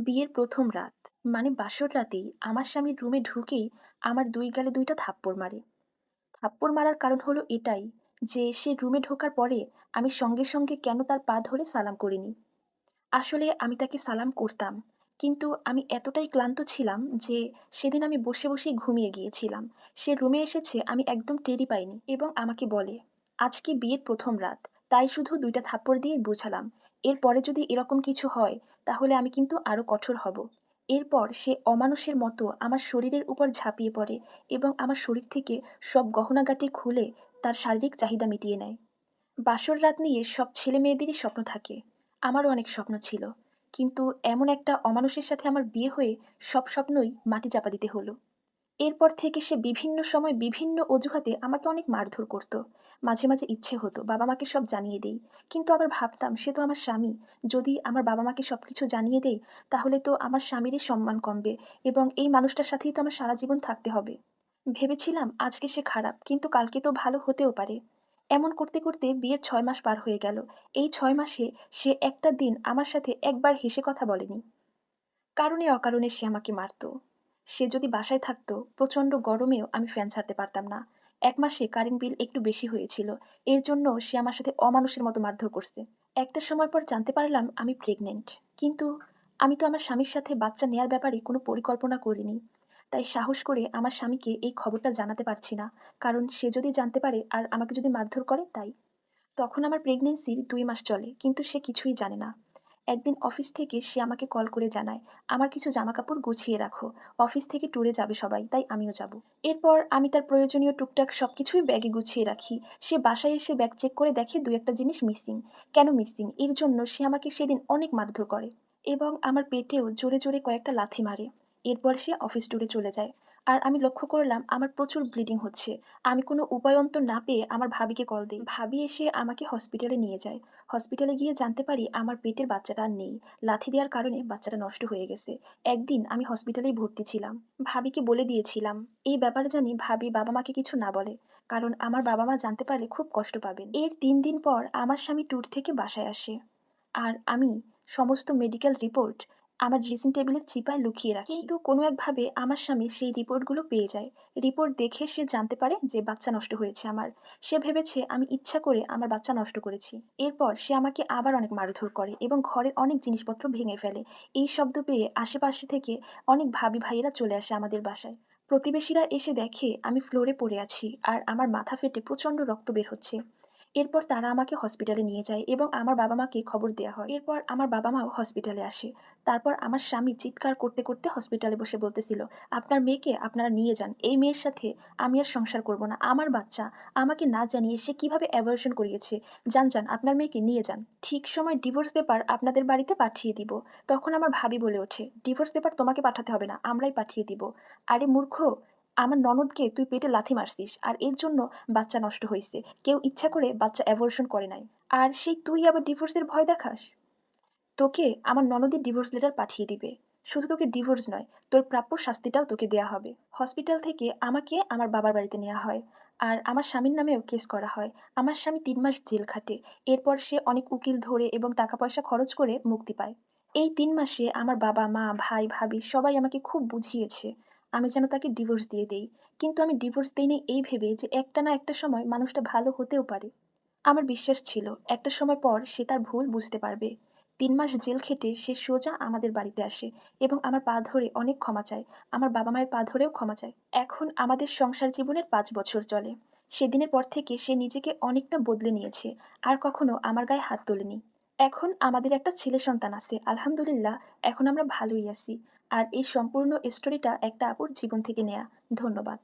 বিয়ের প্রথম রাত মানে বাসর রাতেই আমার স্বামীর রুমে ঢুকেই আমার দুই গালে দুইটা থাপ্পড় মারে। থাপ্পড় মারার কারণ হলো এটাই যে সে রুমে ঢোকার পরে আমি সঙ্গে সঙ্গে কেন তার পা ধরে সালাম করিনি। আসলে আমি তাকে সালাম করতাম, কিন্তু আমি এতটাই ক্লান্ত ছিলাম যে সেদিন আমি বসে বসেই ঘুমিয়ে গিয়েছিলাম। সে রুমে এসেছে আমি একদম টেরি পাইনি এবং আমাকে বলে, আজকে বিয়ের প্রথম রাত তাই শুধু দুইটা থাপ্পড় দিয়ে বোঝালাম, এরপরে যদি এরকম কিছু হয়, তাহলে আমি কিন্তু আরও কঠোর হব। এরপর সে অমানুষের মতো আমার শরীরের উপর ঝাঁপিয়ে পড়ে এবং আমার শরীর থেকে সব গহনাগাটি খুলে তার শারীরিক চাহিদা মিটিয়ে নেয়। বাসর রাত নিয়ে সব ছেলে মেয়েদেরই স্বপ্ন থাকে, আমারও অনেক স্বপ্ন ছিল। কিন্তু এমন একটা অমানুষের সাথে আমার বিয়ে হয়ে সব স্বপ্নই মাটি চাপা দিতে হলো। এরপর থেকে সে বিভিন্ন সময় বিভিন্ন অজুহাতে আমাকে অনেক মারধর করত। মাঝে মাঝে ইচ্ছে হতো, বাবা মাকে সব জানিয়ে দেই। কিন্তু আবার ভাবতাম, সে তো আমার স্বামী। যদি আমার বাবা মাকে সব কিছু জানিয়ে দেই তাহলে তো আমার স্বামীরই সম্মান কমবে এবং এই মানুষটার সাথেই তো আমার সারা জীবন থাকতে হবে। ভেবেছিলাম আজকে সে খারাপ, কিন্তু কালকে তো ভালো হতেও পারে। এমন করতে করতে বিয়ের ছয় মাস পার হয়ে গেল। এই ছয় মাসে সে একটা দিন আমার সাথে একবার হেসে কথা বলেনি। কারণে অকারণে সে আমাকে মারতো। সে যদি বাসায় থাকতো, প্রচণ্ড গরমেও আমি ফ্যান ছাড়তে পারতাম না। এক মাসে কারেন্ট বিল একটু বেশি হয়েছিল। এর জন্য সে আমার সাথে অমানুষের মতো মারধর করছে। একটা সময় পর জানতে পারলাম আমি প্রেগনেন্ট কিন্তু আমি তো আমার স্বামীর সাথে বাচ্চা নেয়ার ব্যাপারে কোনো পরিকল্পনা করিনি। তাই সাহস করে আমার স্বামীকে এই খবরটা জানাতে পারছি না। কারণ সে যদি জানতে পারে আর আমাকে যদি মারধর করে তাই। তখন আমার প্রেগনেন্সির দুই মাস চলে, কিন্তু সে কিছুই জানে না। একদিন অফিস থেকে সে আমাকে কল করে জানায়, আমার কিছু জামাকাপড় গুছিয়ে রাখো। অফিস থেকে ট্যুরে যাবে সবাই, তাই আমিও যাব। এরপর আমি তার প্রয়োজনীয় টুকটাক সব কিছুই ব্যাগে গুছিয়ে রাখি। সে বাসায় এসে ব্যাগ চেক করে দেখে দু একটা জিনিস মিসিং। কেন মিসিং? এর জন্য সে আমাকে সেদিন অনেক মারধর করে এবং আমার পেটেও জোরে জোরে কয়েকটা লাথি মারে। এরপর সে অফিস ট্যুরে চলে যায়। আর আমি লক্ষ্য করলাম আমার প্রচুর ব্লিডিং হচ্ছে। আমি কোনো উপায়ন্তর না পেয়ে আমার ভাবিকে কল দিই। ভাবি এসে আমাকে হসপিটালে নিয়ে যায়। হসপিটালে গিয়ে জানতে পারি আমার পেটের বাচ্চাটা আর নেই। লাথি দেওয়ার কারণে বাচ্চাটা নষ্ট হয়ে গেছে। একদিন আমি হসপিটালেই ভর্তি ছিলাম। ভাবিকে বলে দিয়েছিলাম, এই ব্যাপারে জানি ভাবি বাবা মাকে কিছু না বলে, কারণ আমার বাবা মা জানতে পারলে খুব কষ্ট পাবেন। এর তিন দিন পর আমার স্বামী ট্যুর থেকে বাসায় আসে। আর আমি সমস্ত মেডিকেল রিপোর্ট আমার ড্রেসিং টেবিলের চিপায় লুকিয়ে রাখি। কিন্তু কোনো একভাবে আমার স্বামী সেই রিপোর্টগুলো পেয়ে যায়। রিপোর্ট দেখে সে জানতে পারে যে বাচ্চা নষ্ট হয়েছে আমার। সে ভেবেছে আমি ইচ্ছা করে আমার বাচ্চা নষ্ট করেছি। এরপর সে আমাকে আবার অনেক মারধর করে এবং ঘরের অনেক জিনিসপত্র ভেঙে ফেলে। এই শব্দ পেয়ে আশেপাশে থেকে অনেক ভাবি ভাইয়েরা চলে আসে আমাদের বাসায়। প্রতিবেশীরা এসে দেখে আমি ফ্লোরে পড়ে আছি আর আমার মাথা ফেটে প্রচণ্ড রক্ত বের হচ্ছে। এরপর তারা আমাকে হসপিটালে নিয়ে যায় এবং আমার বাবা মাকে খবর দেওয়া হয়। এরপর আমার বাবা মাও হসপিটালে আসে। তারপর আমার স্বামী চিৎকার করতে করতে হসপিটালে বসে বলতেছিল, আপনার মেয়েকে আপনারা নিয়ে যান। এই মেয়ের সাথে আমি আর সংসার করব না। আমার বাচ্চা আমাকে না জানিয়ে সে কীভাবে অ্যাবর্শন করিয়েছে? যান যান, আপনার মেয়েকে নিয়ে যান। ঠিক সময় ডিভোর্স পেপার আপনাদের বাড়িতে পাঠিয়ে দিব। তখন আমার ভাবি বলে ওঠে ডিভোর্স পেপার তোমাকে পাঠাতে হবে না, আমরাই পাঠিয়ে দিব। আরে, মূর্খ! আমার ননদকে তুই পেটে লাথি মারছিস, আর এর জন্য বাচ্চা নষ্ট হয়েছে কেউ ইচ্ছা করে বাচ্চা অ্যাবর্শন করে নাই। আর সেই তুই আবার ডিভোর্সের ভয় দেখাস? তোকে আমার ননদের ডিভোর্স লেটার পাঠিয়ে দিবে। শুধু তোকে ডিভোর্স নয়, তোর প্রাপ্য শাস্তিটাও তোকে দেয়া হবে। হসপিটাল থেকে আমাকে আমার বাবার বাড়িতে নেওয়া হয়। আর আমার স্বামীর নামেও কেস করা হয়। আমার স্বামী তিন মাস জেল খাটে। এরপর সে অনেক উকিল ধরে এবং টাকা পয়সা খরচ করে মুক্তি পায়। এই তিন মাসে আমার বাবা, মা, ভাই, ভাবি সবাই আমাকে খুব বুঝিয়েছে। আমি যেন তাকে ডিভোর্স দিয়ে দেই। কিন্তু আমি ডিভোর্স দিইনি এই ভেবে যে একটা না একটা সময় মানুষটা ভালো হতেও পারে। আমার বিশ্বাস ছিল, একটা সময় পর সে তার ভুল বুঝতে পারবে। তিন মাস জেল খেটে সে সোজা আমাদের বাড়িতে আসে এবং আমার পা ধরে অনেক ক্ষমা চায়। আমার বাবা মায়ের পা ধরেও ক্ষমা চায়। এখন আমাদের সংসার জীবনের পাঁচ বছর চলে। সেদিনের পর থেকে সে নিজেকে অনেকটা বদলে নিয়েছে। আর কখনো আমার গায়ে হাত তোলেনি। এখন আমাদের একটা ছেলে সন্তান আছে, আলহামদুলিল্লাহ, এখন আমরা ভালোই আছি। আর এই সম্পূর্ণ স্টোরিটা একটা আপুর জীবন থেকে নেয়া। ধন্যবাদ।